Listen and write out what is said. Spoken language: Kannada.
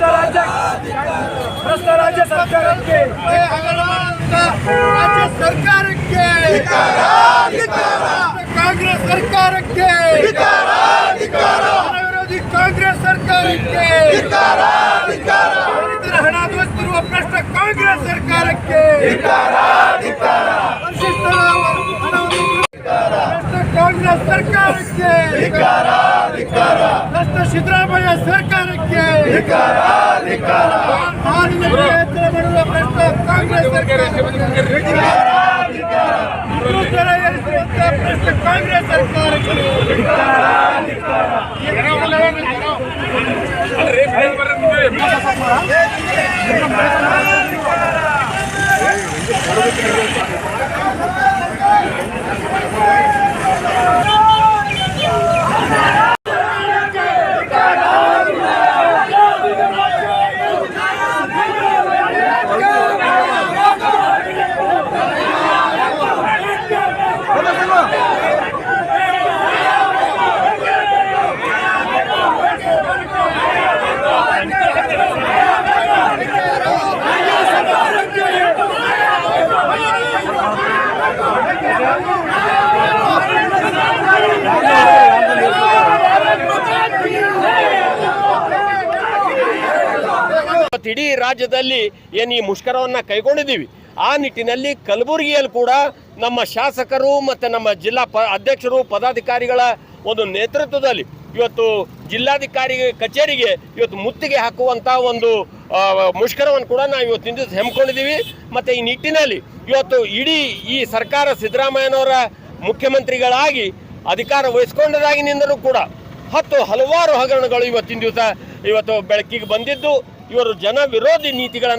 ಭ್ರಷ್ಟ ರಾಜ್ಯ ಭ್ರಷ್ಟ ರಾಜ್ಯ ಸರ್ಕಾರಕ್ಕೆ ರಾಜ್ಯ ಸರ್ಕಾರಕ್ಕೆ ಕಾಂಗ್ರೆಸ್ ಸರ್ಕಾರಕ್ಕೆ ವಿರೋಧಿ ಕಾಂಗ್ರೆಸ್ ಸರ್ಕಾರಕ್ಕೆ ಹಣ ದೋಸ್ತಿರುವ ಭ್ರಷ್ಟ ಕಾಂಗ್ರೆಸ್ ಸರ್ಕಾರಕ್ಕೆ ಕಾಂಗ್ರೆಸ್ ಸರ್ಕಾರಕ್ಕೆ ಭ್ರಷ್ಟ ಸಿದ್ದರಾಮಯ್ಯ ಸರ್ಕಾರಕ್ಕೆ ಕಾಂಗ್ರೆಸ್ ಸರ್ಕಾರಕ್ಕೆ ದರ ಏರಿಸುವಂತ ಭ್ರಷ್ಟ ಕಾಂಗ್ರೆಸ್ ಸರ್ಕಾರಕ್ಕೆ ಇವತ್ತು ಇಡೀ ರಾಜ್ಯದಲ್ಲಿ ಏನು ಈ ಮುಷ್ಕರವನ್ನ ಕೈಗೊಂಡಿದ್ದೀವಿ. ಆ ನಿಟ್ಟಿನಲ್ಲಿ ಕಲಬುರಗಿಯಲ್ಲಿ ಕೂಡ ನಮ್ಮ ಶಾಸಕರು ಮತ್ತು ನಮ್ಮ ಜಿಲ್ಲಾ ಪ ಅಧ್ಯಕ್ಷರು, ಪದಾಧಿಕಾರಿಗಳ ಒಂದು ನೇತೃತ್ವದಲ್ಲಿ ಇವತ್ತು ಜಿಲ್ಲಾಧಿಕಾರಿ ಕಚೇರಿಗೆ ಇವತ್ತು ಮುತ್ತಿಗೆ ಹಾಕುವಂಥ ಒಂದು ಮುಷ್ಕರವನ್ನು ಕೂಡ ನಾವು ಇವತ್ತು ದಿವಸ ಹಮ್ಮಿಕೊಂಡಿದ್ದೀವಿ ಮತ್ತು ಈ ನಿಟ್ಟಿನಲ್ಲಿ ಇವತ್ತು ಇಡೀ ಈ ಸರ್ಕಾರ ಸಿದ್ದರಾಮಯ್ಯನವರ ಮುಖ್ಯಮಂತ್ರಿಗಳಾಗಿ ಅಧಿಕಾರ ವಹಿಸ್ಕೊಂಡದಾಗಿನಿಂದಲೂ ಕೂಡ. ಹತ್ತು ಹಲವಾರು ಹಗರಣಗಳು ಇವತ್ತಿನ ದಿವಸ ಇವತ್ತು ಬೆಳಕಿಗೆ ಬಂದಿದ್ದು, ಇವರು ಜನ ವಿರೋಧಿ ನೀತಿಗಳನ್ನು